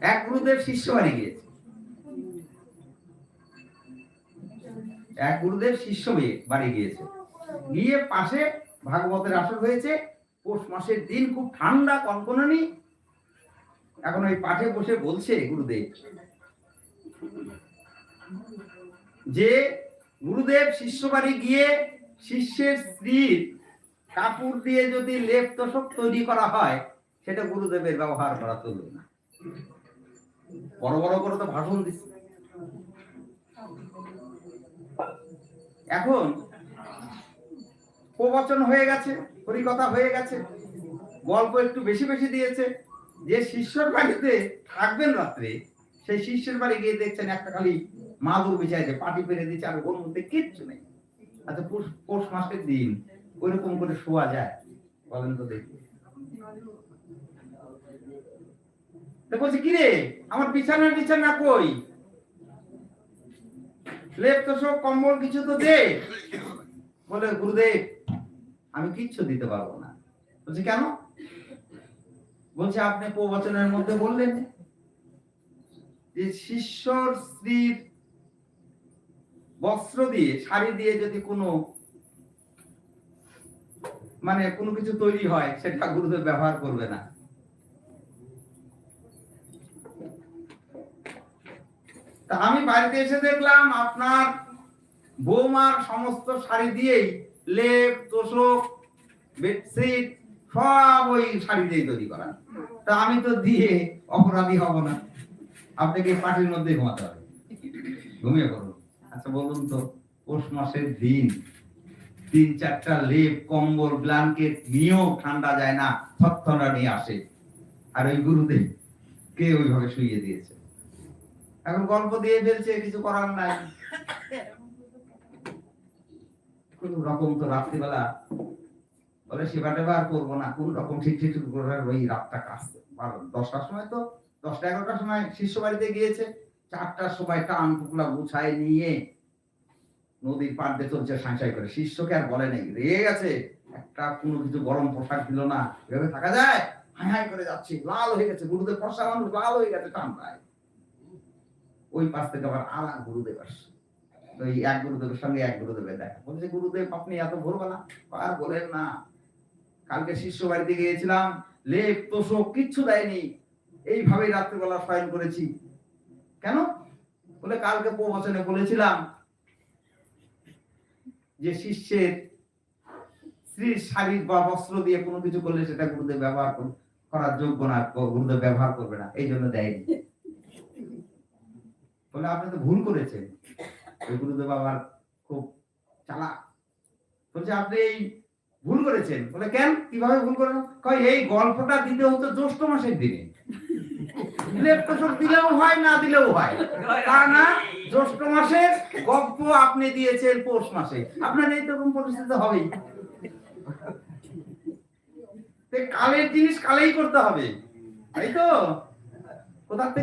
এক গুরুদেব শিষ্য গিয়েছে। এক গুরুদেব শিষ্য বাড়ি গিয়েছে। গিয়ে পাশে ভাগবতের আসর হয়েছে। পৌষ মাসের দিন খুব ঠান্ডা কনকনানি। এখন ওই পাঠে বসে বলছে গুরুদেব যে গুরুদেব শিষ্য বাড়ি গিয়ে শিষ্যের স্ত্রীর কাপড় দিয়ে যদি লেপ তোষক তৈরি করা হয়, সেটা গুরুদেবের ব্যবহার করা চলবে না। বড় বড় করে তো ভাষণ দিচ্ছে। এখন প্রবচন হয়ে গেছে, হরিকথা হয়ে গেছে, গল্প একটু বেশি বেশি দিয়েছে। যে শিষ্যর বাড়িতে থাকবেন রাত্রে, সেই শিষ্যের বাড়ি গিয়ে দেখছেন একটা খালি মাদুর বিছাইছে, পাটি পেরে দিচ্ছে, আর ওর মধ্যে কিচ্ছু নেই। আচ্ছা পৌষ মাসের দিন ওইরকম করে শোয়া যায়। বলেন তো দেখি। বলছে, কিরে, আমার বিছানার বিছানা কই? লেপ তো সব, কম্বল কিছু তো দে। বলে, গুরুদেব, আমি কিচ্ছু দিতে পারব না। বলছে, কেন? বলছে, আপনি প্রবচনের মধ্যে বললেন যে, শিষ্যর স্ত্রীর বস্ত্র দিয়ে, শাড়ি দিয়ে যদি কোনো মানে কোনো কিছু তৈরি হয়, সেটা গুরুদেব ব্যবহার করবে না। তা আমি বাড়িতে এসে দেখলাম আপনার বৌমার সমস্ত শাড়ি দিয়েই লেপ, তোষক, বেডশিট, সব ওই শাড়ি দিয়ে তৈরি করা। তা আমি তো দিয়ে অপরাধী হব না। আপনাকে পাটির মধ্যে ঘুমাতে হবে। ঘুমিয়ে পড়ুন। আচ্ছা বলুন তো, পৌষ মাসের দিন তিন চারটা লেপ, কম্বল ব্ল্যাঙ্কেট নিয়েও ঠান্ডা যায় না, থরথরা নিয়ে আসে। আর ওই গুরুদেব কে ওইভাবে শুইয়ে দিয়েছে? এখন গল্প দিয়ে ফেলছে, কিছু করার নাই। কোন রকম তো রাত্রিবেলা বলে, সেবা টেবা আর করব না, কোন রকম ঠিক ঠিক করে ওই রাতটা কাটছে। দশটার সময় তো, দশটা এগারোটার সময় শিষ্য বাড়িতে গিয়েছে, চারটার সময় টান টুকলা গুছায় নিয়ে নদীর পাড় দিয়ে চলছে সাঁচাই করে। শিষ্যকে আর বলে নেই রেগে গেছে একটা কোনো কিছু গরম পোশাক দিল না, এভাবে থাকা যায়? হাই হাই করে যাচ্ছি, লাল হয়ে গেছে, গুরুদেব ফর্সা মানুষ, লাল হয়ে গেছে ঠান্ডায় ওই পাশ থেকে আবার এক গুরুদেব আসছে। ওই এক গুরুদেবের সঙ্গে এক গুরুদেবের দেখা। বলছে, গুরুদেব, আপনি এত ভোরবেলা আর বলেন না। কালকে শিষ্য বাড়িতে গিয়েছিলাম, লেপ, তোষক কিচ্ছু দেয়নি। এইভাবে রাত্রিবেলা শয়ন করেছি। কেন? বলে, কালকে প্রবচনে বলেছিলাম যে শিষ্যের স্ত্রীর শাড়ি বা বস্ত্র দিয়ে কোনো কিছু করলে সেটা গুরুদেব ব্যবহার করার যোগ্য না গুরুদেব ব্যবহার করবে না, এই জন্য দেয়নি। বলে আপনি তো ভুল করেছেন। গুরুদেব আবার খুব চালাক। বলছে, আপনি এই ভুল করেছেন। বলে, কেন? কীভাবে ভুল করেন কয়, এই গল্পটা দিতে হতো জ্যৈষ্ঠ মাসের দিনে। দিলেও হয়, না দিলেও হয়। তা না জ্যৈষ্ঠ মাসে গল্প আপনি দিয়েছেন পৌষ মাসে। আপনার এই তখন পরিস্থিতি হবেই। কালের জিনিস কালেই করতে হবে। তাই তো? কোথা থেকে